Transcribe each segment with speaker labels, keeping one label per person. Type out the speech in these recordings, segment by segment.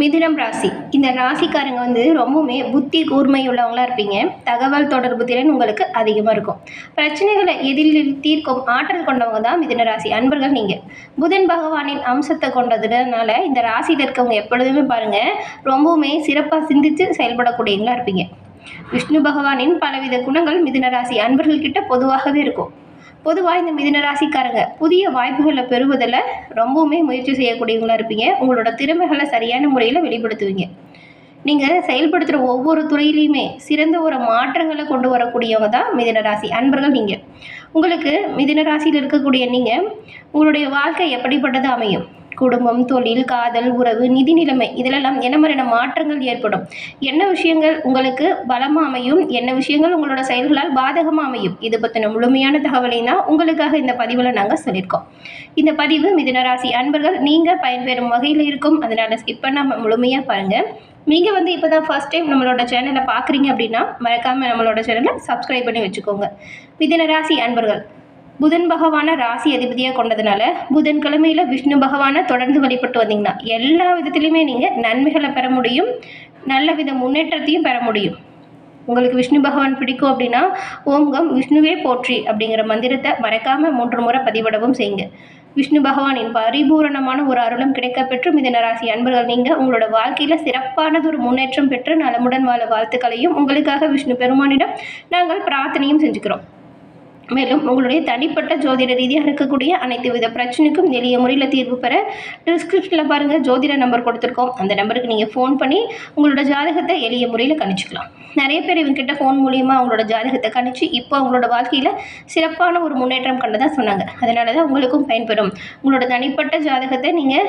Speaker 1: மிதுனம் ராசி. இந்த ராசிக்காரங்க வந்து ரொம்பவுமே புத்தி கூர்மை உள்ளவங்களா இருப்பீங்க. தகவல் தொடர்பு திறன் உங்களுக்கு அதிகமாக இருக்கும். பிரச்சனைகளை எதிரில் தீர்க்கும் ஆற்றல் கொண்டவங்க தான் மிதுன ராசி. அன்பர்கள் நீங்கள் புதன் பகவானின் அம்சத்தை கொண்டதுனால இந்த ராசியில் இருக்கவங்க எப்பொழுதுமே பாருங்கள் ரொம்பவுமே சிறப்பாக சிந்தித்து செயல்படக்கூடியவங்களா இருப்பீங்க. விஷ்ணு பகவானின் பலவித குணங்கள் மிதுன ராசி அன்பர்கள்கிட்ட பொதுவாகவே இருக்கும். பொதுவாக இந்த மிதின ராசிக்காரங்க புதிய வாய்ப்புகளை பெறுவதில் ரொம்பவுமே முயற்சி செய்யக்கூடியவங்களா இருப்பீங்க. உங்களோட திறமைகளை சரியான முறையில் வெளிப்படுத்துவீங்க. நீங்கள் செயல்படுத்துகிற ஒவ்வொரு துறையிலையுமே சிறந்த ஒரு மாற்றங்களை கொண்டு வரக்கூடியவங்க தான் மிதின ராசி அன்பர்கள் நீங்கள் உங்களுக்கு மிதின ராசியில் இருக்கக்கூடிய நீங்கள் உங்களுடைய வாழ்க்கை எப்படிப்பட்டது அமையும்? குடும்பம் தொழில் காதல் உறவு நிதி நிலைமை இதிலெல்லாம் என்ன மாதிரியான மாற்றங்கள் ஏற்படும்? என்ன விஷயங்கள் உங்களுக்கு பலமாக அமையும்? என்ன விஷயங்கள் உங்களோட செயல்களால் பாதகமாக அமையும்? இது பற்றின முழுமையான தகவலை தான் உங்களுக்காக இந்த பதிவில் நாங்கள் சொல்லியிருக்கோம். இந்த பதிவு மிதுனராசி அன்பர்கள் நீங்கள் பயன்பெறும் வகையில் இருக்கும். அதனால் ஸ்கிப் பண்ணாமல் முழுமையாக பாருங்கள் நீங்கள் வந்து இப்போ தான் ஃபஸ்ட் டைம் நம்மளோட சேனலை பார்க்குறீங்க அப்படின்னா மறக்காமல் நம்மளோட சேனலை சப்ஸ்கிரைப் பண்ணி வச்சுக்கோங்க. மிதுனராசி அன்பர்கள் புதன் பகவானை ராசி அதிபதியாக கொண்டதுனால புதன் கிழமையில் விஷ்ணு பகவானை தொடர்ந்து வழிபட்டு வந்தீங்கன்னா எல்லா விதத்துலையுமே நீங்கள் நன்மைகளை பெற முடியும். நல்ல வித முன்னேற்றத்தையும் பெற முடியும். உங்களுக்கு விஷ்ணு பகவான் பிடிக்கும் அப்படின்னா ஓங்கம் விஷ்ணுவே போற்றி அப்படிங்கிற மந்திரத்தை மறக்காமல் மூன்று முறை பதிவிடவும் செய்யுங்க. விஷ்ணு பகவானின் பரிபூரணமான ஒரு அருளும் கிடைக்கப்பெற்று மிதன ராசி அன்பர்கள் நீங்கள் உங்களோட வாழ்க்கையில் சிறப்பானது ஒரு முன்னேற்றம் பெற்று நலமுடன் வாழ வாழ்த்துக்களையும் உங்களுக்காக விஷ்ணு பெருமானிடம் நாங்கள் பிரார்த்தனையும் செஞ்சுக்கிறோம். மேலும் உங்களுடைய தனிப்பட்ட ஜோதிட ரீதியாக இருக்கக்கூடிய அனைத்து வித பிரச்சனைக்கும் எளிய முறையில் தீர்வு பெற டிஸ்கிரிப்ஷனில் பாருங்கள் ஜோதிட நம்பர் கொடுத்துருக்கோம். அந்த நம்பருக்கு நீங்கள் ஃபோன் பண்ணி உங்களோட ஜாதகத்தை எளிய முறையில் கணிச்சிக்கலாம். நிறைய பேர் இவங்ககிட்ட ஃபோன் மூலியமாக அவங்களோட ஜாதகத்தை கணிச்சு இப்போ அவங்களோட வாழ்க்கையில் சிறப்பான ஒரு முன்னேற்றம் கண்டதாக சொன்னாங்க. அதனால தான் உங்களுக்கும் பயன்பெறும் உங்களோட தனிப்பட்ட ஜாதகத்தை நீங்கள்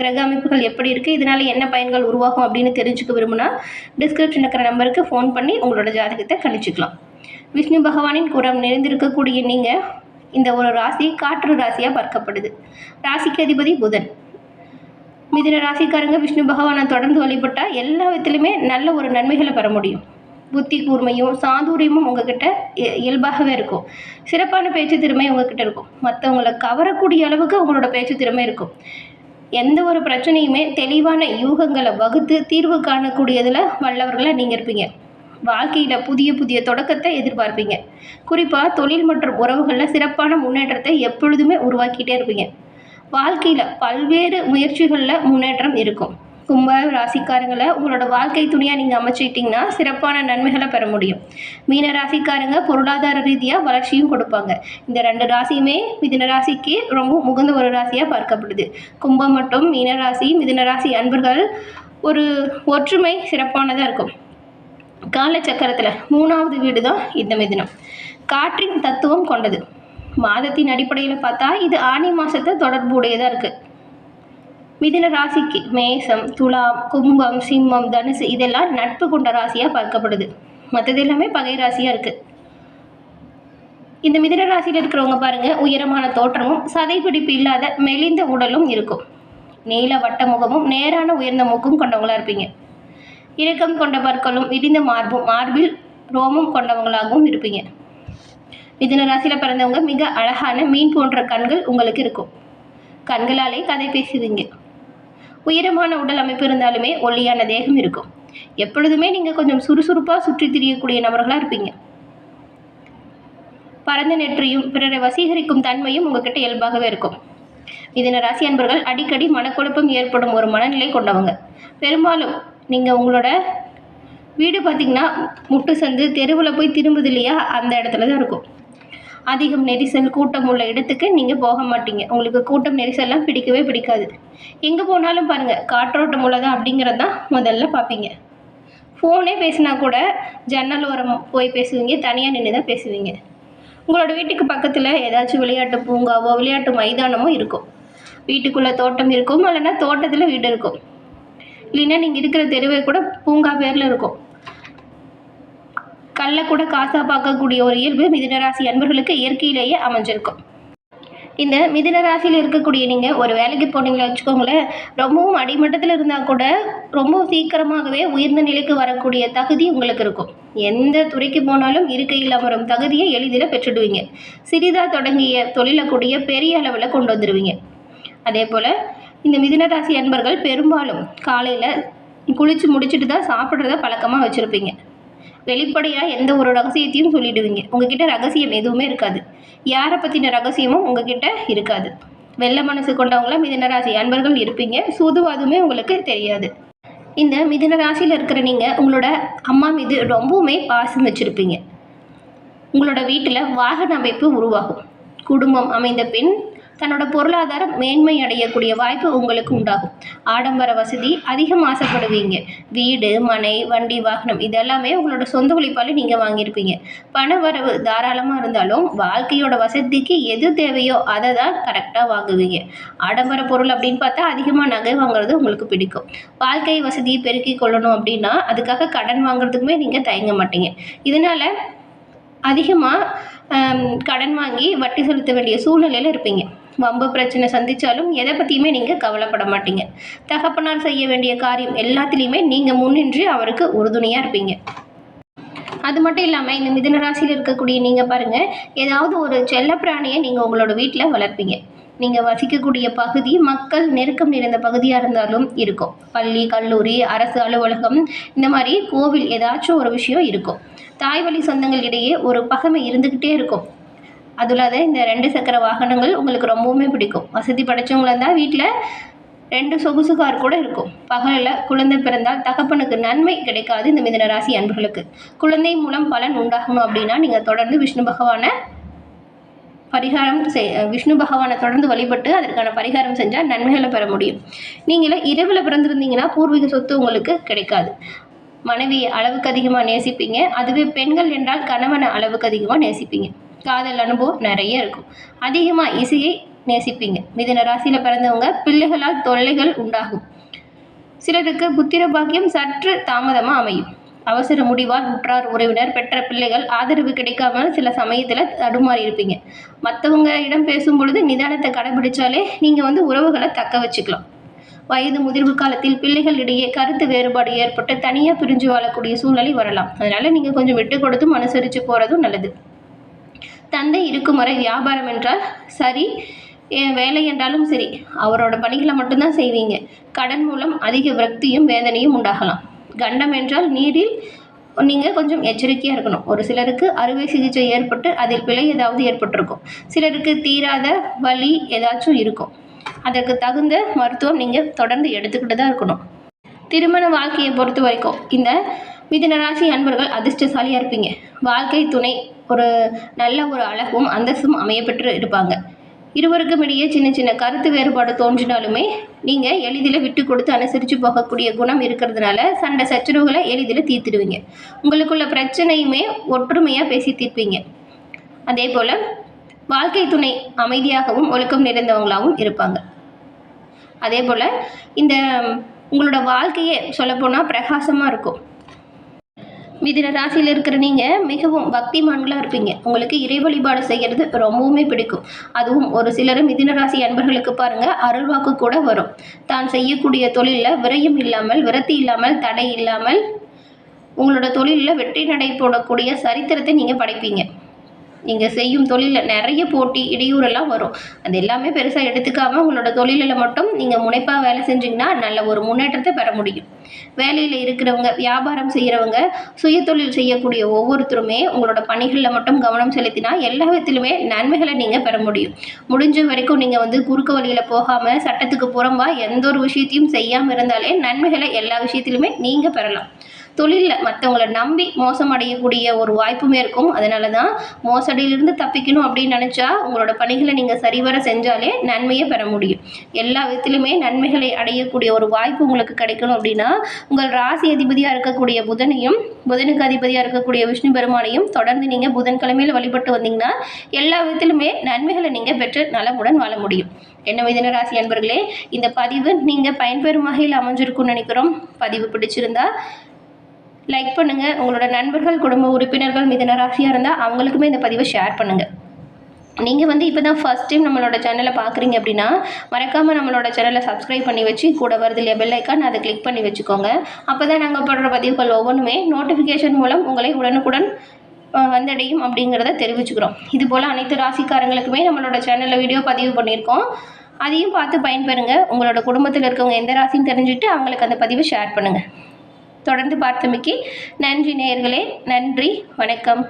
Speaker 1: கிரக அமைப்புகள் எப்படி இருக்குது இதனால் என்ன பயன்கள் உருவாகும் அப்படின்னு தெரிஞ்சுக்க விரும்புனா டிஸ்கிரிப்ஷன் இருக்கிற நம்பருக்கு ஃபோன் பண்ணி உங்களோட ஜாதகத்தை கணிச்சிக்கலாம். விஷ்ணு பகவானின் குரம் நிறைந்திருக்கக்கூடிய நீங்கள் இந்த ஒரு ராசி காற்று ராசியாக பார்க்கப்படுது. ராசிக்கு அதிபதி புதன். மிதுன ராசிக்காரங்க விஷ்ணு பகவானை தொடர்ந்து வழிபட்டால் எல்லா விதத்துலையுமே நல்ல ஒரு நன்மைகளை பெற முடியும். புத்தி கூர்மையும் சாதுரியமும் உங்ககிட்ட இயல்பாகவே இருக்கும். சிறப்பான பேச்சு திறமை உங்ககிட்ட இருக்கும். மற்றவங்களை கவரக்கூடிய அளவுக்கு உங்களோட பேச்சு திறமை இருக்கும். எந்த ஒரு பிரச்சனையுமே தெளிவான யூகங்களை வகுத்து தீர்வு காணக்கூடியதில் வல்லவர்களாக நீங்கள் இருப்பீங்க. வாழ்க்கையில் புதிய புதிய தொடக்கத்தை எதிர்பார்ப்பீங்க. குறிப்பாக தொழில் மற்றும் உறவுகளில் சிறப்பான முன்னேற்றத்தை எப்பொழுதுமே உருவாக்கிட்டே இருப்பீங்க. வாழ்க்கையில் பல்வேறு முயற்சிகளில் முன்னேற்றம் இருக்கும். கும்ப ராசிக்காரங்களை உங்களோட வாழ்க்கை துணியாக நீங்கள் அமைச்சிக்கிட்டிங்கன்னா சிறப்பான நன்மைகளை பெற முடியும். மீன ராசிக்காரங்க பொருளாதார ரீதியாக வளர்ச்சியும் கொடுப்பாங்க. இந்த ரெண்டு ராசியுமே மிதின ராசிக்கு ரொம்ப முகுந்த ஒரு ராசியாக பார்க்கப்படுது. கும்பம் மற்றும் மீன ராசி மிதின ராசி அன்பர்கள் ஒரு ஒற்றுமை சிறப்பானதாக இருக்கும். காலச்சக்கரத்தில் மூணாவது வீடு தான் இந்த மிதுனம். காற்றின் தத்துவம் கொண்டது. மாதத்தின் அடிப்படையில் பார்த்தா இது ஆனி மாதத்தை தொடர்புடையதாக இருக்குது மிதுன ராசிக்கு மேசம் துலாம் கும்பம் சிம்மம் தனுசு இதெல்லாம் நட்பு கொண்ட ராசியாக பார்க்கப்படுது. மற்றது எல்லாமே பகை ராசியாக இருக்குது இந்த மிதுன ராசியில் இருக்கிறவங்க பாருங்கள் உயரமான தோற்றமும் சதைப்பிடிப்பு இல்லாத மெலிந்த உடலும் இருக்கும். நீல வட்ட முகமும் நேரான உயர்ந்த மூக்கும் கொண்டவங்களா இருப்பீங்க. இறக்கம் கொண்ட பற்களும் இடிந்த மார்பும் மார்பில் ரோமம் கொண்டவங்களாகவும் இருப்பீங்க. மிதுன ராசியில் பிறந்தவங்க மிக அழகான மீன் போன்ற கண்கள் உங்களுக்கு இருக்கும். கண்களாலே கதை பேசுவீங்க. உயரமான உடல் அமைப்பு இருந்தாலுமே ஒல்லியான தேகம் இருக்கும். எப்பொழுதுமே நீங்கள் கொஞ்சம் சுறுசுறுப்பாக சுற்றி திரியக்கூடிய நபர்களாக இருப்பீங்க. பரந்த நெற்றியும் பிறரை வசீகரிக்கும் தன்மையும் உங்ககிட்ட இயல்பாகவே இருக்கும். மிதுன ராசி அன்பர்கள் அடிக்கடி மனக்குழப்பம் ஏற்படும் ஒரு மனநிலை கொண்டவங்க. பெரும்பாலும் நீங்கள் உங்களோட வீடு பார்த்திங்கன்னா முட்டு சந்து தெருவில் போய் திரும்புது இல்லையா? அந்த இடத்துல தான் இருக்கும். அதிகம் நெரிசல் கூட்டம் உள்ள இடத்துக்கு நீங்கள் போக மாட்டீங்க. உங்களுக்கு கூட்டம் நெரிசல்லாம் பிடிக்கவே பிடிக்காது. எங்கே போனாலும் பாருங்கள் காற்றோட்டம் உள்ளதா அப்படிங்கிறது தான் முதல்ல பார்ப்பீங்க ஃபோனே பேசினா கூட ஜன்னல் ஓரம் போய் பேசுவீங்க தனியாக நின்று தான் பேசுவீங்க. உங்களோட வீட்டுக்கு பக்கத்தில் ஏதாச்சும் விளையாட்டு பூங்காவோ விளையாட்டு மைதானமோ இருக்கும். வீட்டுக்குள்ளே தோட்டம் இருக்கும் இல்லைன்னா தோட்டத்தில் வீடு இருக்கும். இல்லைன்னா நீங்கள் இருக்கிற தெருவே கூட பூங்கா பேரில் இருக்கும். கல்லை கூட காசாக பார்க்கக்கூடிய ஒரு இயல்பு மிதுனராசி அன்பர்களுக்கு இயற்கையிலேயே அமைஞ்சிருக்கும். இந்த மிதுன ராசியில் இருக்கக்கூடிய நீங்கள் ஒரு வேலைக்கு போனீங்களா வச்சுக்கோங்களேன் ரொம்பவும் அடிமட்டத்தில் இருந்தால் கூட ரொம்ப சீக்கிரமாகவே உயர்ந்த நிலைக்கு வரக்கூடிய தகுதி உங்களுக்கு இருக்கும். எந்த துறைக்கு போனாலும் இருக்கையில் அமரும் தகுதியை எளிதில் பெற்றுடுவீங்க. சிறிதாக தொடங்கிய தொழிலக்கூடிய பெரிய அளவில் கொண்டு வந்துடுவீங்க அதே போல் இந்த மிதினராசி அன்பர்கள் பெரும்பாலும் காலையில் குளித்து முடிச்சுட்டு தான் சாப்பிட்றத பழக்கமாக வச்சுருப்பீங்க. வெளிப்படையாக எந்த ஒரு ரகசியத்தையும் சொல்லிடுவீங்க. உங்ககிட்ட ரகசியம் எதுவுமே இருக்காது. யாரை பற்றின ரகசியமும் உங்ககிட்ட இருக்காது. வெள்ள மனசு கொண்டவங்களாம் மிதுனராசி அன்பர்கள் இருப்பீங்க. சூதுவாதுமே உங்களுக்கு தெரியாது. இந்த மிதுன ராசியில் இருக்கிற நீங்கள் உங்களோட அம்மா மீது ரொம்பவுமே பாசம் வச்சுருப்பீங்க. உங்களோட வீட்டில் வாகன அமைப்பு உருவாகும். குடும்பம் அமைந்த பின் தன்னோட பொருளாதாரம் மேன்மை அடையக்கூடிய வாய்ப்பு உங்களுக்கு உண்டாகும். ஆடம்பர வசதி அதிகம் ஆசைப்படுவீங்க. வீடு மனை வண்டி வாகனம் இதெல்லாமே உங்களோட சொந்த உழைப்பால் நீங்கள் வாங்கியிருப்பீங்க. பண வரவு தாராளமாக இருந்தாலும் வாழ்க்கையோட வசதிக்கு எது தேவையோ அதை தான் கரெக்டாக வாங்குவீங்க. ஆடம்பர பொருள் அப்படின்னு பார்த்தா அதிகமாக நகை வாங்குறது உங்களுக்கு பிடிக்கும். வாழ்க்கை வசதியை பெருக்கிக் கொள்ளணும் அப்படின்னா அதுக்காக கடன் வாங்குறதுக்குமே நீங்கள் தயங்க மாட்டீங்க. இதனால் அதிகமாக கடன் வாங்கி வட்டி செலுத்த வேண்டிய சூழ்நிலையில் இருப்பீங்க. வம்பு பிரச்சனை சந்தித்தாலும் எதை பற்றியுமே நீங்கள் கவலைப்பட மாட்டீங்க. தகப்பனார் செய்ய வேண்டிய காரியம் எல்லாத்துலேயுமே நீங்கள் முன்னின்று அவருக்கு உறுதுணையாக இருப்பீங்க. அது மட்டும் இல்லாமல் இந்த மிதுன ராசியில் இருக்கக்கூடிய நீங்கள் பாருங்கள் ஏதாவது ஒரு செல்லப்பிராணியை நீங்கள் உங்களோட வீட்டில் வளர்ப்பீங்க. நீங்கள் வசிக்கக்கூடிய பகுதி மக்கள் நெருக்கம் நிறைந்த பகுதியாக இருந்தாலும் இருக்கும். பள்ளி கல்லூரி அரசு அலுவலகம் இந்த மாதிரி கோவில் ஏதாச்சும் ஒரு விஷயம் இருக்கும். தாய் வழி சொந்தங்கள் இடையே ஒரு பகைமை இருந்துக்கிட்டே இருக்கும். அது இல்லாத இந்த ரெண்டு சக்கர வாகனங்கள் உங்களுக்கு ரொம்பவுமே பிடிக்கும். வசதி படைச்சவங்களா இருந்தால் வீட்டில் ரெண்டு சொகுசு கார் கூட இருக்கும். பகலில் குழந்தை பிறந்தால் தகப்பனுக்கு நன்மை கிடைக்காது இந்த மிதன ராசி அன்பர்களுக்கு. குழந்தை மூலம் பலன் உண்டாகணும் அப்படின்னா நீங்கள் தொடர்ந்து விஷ்ணு பகவானை பரிகாரம் செய் விஷ்ணு பகவானை தொடர்ந்து வழிபட்டு அதற்கான பரிகாரம் செஞ்சால் நன்மைகளை பெற முடியும். நீங்களே இரவில் பிறந்திருந்தீங்கன்னா பூர்வீக சொத்து உங்களுக்கு கிடைக்காது. மனைவியை அளவுக்கு அதிகமாக நேசிப்பீங்க. அதுவே பெண்கள் என்றால் கணவனை அளவுக்கு அதிகமாக நேசிப்பீங்க. காதல் அனுபவம் நிறைய இருக்கும். அதிகமாக இசையை நேசிப்பீங்க. மிதன ராசியில் பிறந்தவங்க பிள்ளைகளால் தொல்லைகள் உண்டாகும். சிலருக்கு புத்திர பாக்கியம் சற்று தாமதமாக அமையும். அவசர முடிவால் உற்றார் உறவினர் பெற்ற பிள்ளைகள் ஆதரவு கிடைக்காமல் சில சமயத்தில் தடுமாறி இருப்பீங்க. மற்றவங்க இடம் பேசும் பொழுது நிதானத்தை கடைபிடிச்சாலே நீங்கள் வந்து உறவுகளை தக்க வச்சுக்கலாம். வயது முதிர்வு காலத்தில் பிள்ளைகளிடையே கருத்து வேறுபாடு ஏற்பட்டு தனியாக பிரிஞ்சு வாழக்கூடிய சூழ்நிலை வரலாம். அதனால் நீங்கள் கொஞ்சம் விட்டு கொடுத்தும் அனுசரித்து போகிறதும் நல்லது. தந்தை இருக்கும் வரை வியாபாரம் என்றால் சரி வேலை என்றாலும் சரி அவரோட பணிகளை மட்டும்தான் செய்வீங்க. கடன் மூலம் அதிக விரக்தியும் வேதனையும் உண்டாகலாம். கண்டம் என்றால் நீரில் நீங்கள் கொஞ்சம் எச்சரிக்கையாக இருக்கணும். ஒரு சிலருக்கு அறுவை சிகிச்சை ஏற்பட்டு அதில் பிழை ஏதாவது ஏற்பட்டிருக்கும். சிலருக்கு தீராத வலி ஏதாச்சும் இருக்கும். அதற்கு தகுந்த மருத்துவம் நீங்கள் தொடர்ந்து எடுத்துக்கிட்டு தான் இருக்கணும். திருமண வாழ்க்கையை பொறுத்த வரைக்கும் இந்த மிதனராசி அன்பர்கள் அதிர்ஷ்டசாலியாக இருப்பீங்க. வாழ்க்கை துணை ஒரு நல்ல ஒரு அழகும் அந்தஸ்தும் அமையப்பெற்று இருப்பாங்க. இருவருக்கும் இடையே சின்ன சின்ன கருத்து வேறுபாடு தோன்றினாலுமே நீங்கள் எளிதில் விட்டு கொடுத்து அனுசரித்து போகக்கூடிய குணம் இருக்கிறதுனால சண்டை சச்சரவுகளை எளிதில் தீர்த்துடுவீங்க. உங்களுக்குள்ள பிரச்சனையுமே ஒற்றுமையாக பேசி தீர்ப்பீங்க. அதே போல் வாழ்க்கை துணை அமைதியாகவும் ஒழுக்கம் நிறைந்தவங்களாகவும் இருப்பாங்க. அதே போல் இந்த உங்களோட வாழ்க்கையே சொல்லப்போனால் பிரகாசமாக இருக்கும். மிதின ராசியில் இருக்கிற நீங்கள் மிகவும் பக்திமான்களாக இருப்பீங்க. உங்களுக்கு இறை வழிபாடு செய்கிறது ரொம்பவுமே பிடிக்கும். அதுவும் ஒரு சிலர் மிதின ராசி அன்பர்களுக்கு பாருங்கள் அருள்வாக்கு கூட வரும். தான் செய்யக்கூடிய தொழிலில் விரயம் இல்லாமல் விரத்தி இல்லாமல் தடை இல்லாமல் உங்களோட தொழிலில் வெற்றி நடை போடக்கூடிய சரித்திரத்தை நீங்கள் படைப்பீங்க. நீங்கள் செய்யும் தொழிலில் நிறைய போட்டி இடையூறெல்லாம் வரும். அது எல்லாமே பெருசாக எடுத்துக்காமல் உங்களோட தொழிலில் மட்டும் நீங்கள் முனைப்பாக வேலை செஞ்சிங்கன்னா நல்ல ஒரு முன்னேற்றத்தை பெற முடியும். வேலையில் இருக்கிறவங்க வியாபாரம் செய்கிறவங்க சுயதொழில் செய்யக்கூடிய ஒவ்வொருத்தருமே உங்களோட பணிகளில் மட்டும் கவனம் செலுத்தினா எல்லா விதத்திலுமே நன்மைகளை நீங்கள் பெற முடியும். முடிஞ்ச வரைக்கும் நீங்கள் வந்து குறுக்கு வழியில் போகாமல் சட்டத்துக்கு புறம்பாக எந்த ஒரு விஷயத்தையும் செய்யாமல் இருந்தாலே நன்மைகளை எல்லா விஷயத்திலுமே நீங்கள் பெறலாம். தொழிலில் மற்றவங்கள நம்பி மோசம் அடையக்கூடிய ஒரு வாய்ப்புமே இருக்கும். அதனால தான் மோசடியிலிருந்து தப்பிக்கணும் அப்படின்னு நினச்சா உங்களோட பணிகளை நீங்கள் சரிவர செஞ்சாலே நன்மையை பெற முடியும். எல்லா விதத்திலுமே நன்மைகளை அடையக்கூடிய ஒரு வாய்ப்பு உங்களுக்கு கிடைக்கணும் அப்படின்னா உங்கள் ராசி அதிபதியாக இருக்கக்கூடிய புதனையும் புதனுக்கு அதிபதியாக இருக்கக்கூடிய விஷ்ணு பெருமானையும் தொடர்ந்து நீங்கள் புதன்கிழமையில் வழிபட்டு வந்தீங்கன்னா எல்லா விதத்திலுமே நன்மைகளை நீங்கள் பெற்று நலமுடன் வாழ முடியும். என்ன மிதன ராசி அன்பர்களே இந்த பதிவு நீங்கள் பயன்பெறும் வகையில் அமைஞ்சிருக்கும்னு நினைக்கிறோம். பதிவு பிடிச்சிருந்தா லைக் பண்ணுங்கள் உங்களோட நண்பர்கள் குடும்ப உறுப்பினர்கள் மிதன ராசியாக இருந்தால் அவங்களுக்குமே இந்த பதிவை ஷேர் பண்ணுங்கள் நீங்கள் வந்து இப்போ தான் ஃபஸ்ட் டைம் நம்மளோட சேனலை பார்க்குறீங்க அப்படின்னா மறக்காமல் நம்மளோட சேனலை சப்ஸ்கிரைப் பண்ணி வச்சு கூட வருது இல்லையா பெல் ஐக்கான் அதை கிளிக் பண்ணி வச்சுக்கோங்க. அப்போ தான் நாங்கள் போடுற பதிவுகள் ஒவ்வொன்றுமே நோட்டிஃபிகேஷன் மூலம் உங்களை உடனுக்குடன் வந்தடையும் அப்படிங்கிறத தெரிவிச்சுக்கிறோம். இது போல் அனைத்து ராசிக்காரங்களுக்குமே நம்மளோட சேனலில் வீடியோ பதிவு பண்ணியிருக்கோம். அதையும் பார்த்து பயன்பெறுங்க. உங்களோட குடும்பத்தில் இருக்கவங்க எந்த ராசின்னு தெரிஞ்சுட்டு அவங்களுக்கு அந்த பதிவை ஷேர் பண்ணுங்கள் தொடர்ந்து பார்த்தமைக்கு நன்றி நேயர்களே. நன்றி. வணக்கம்.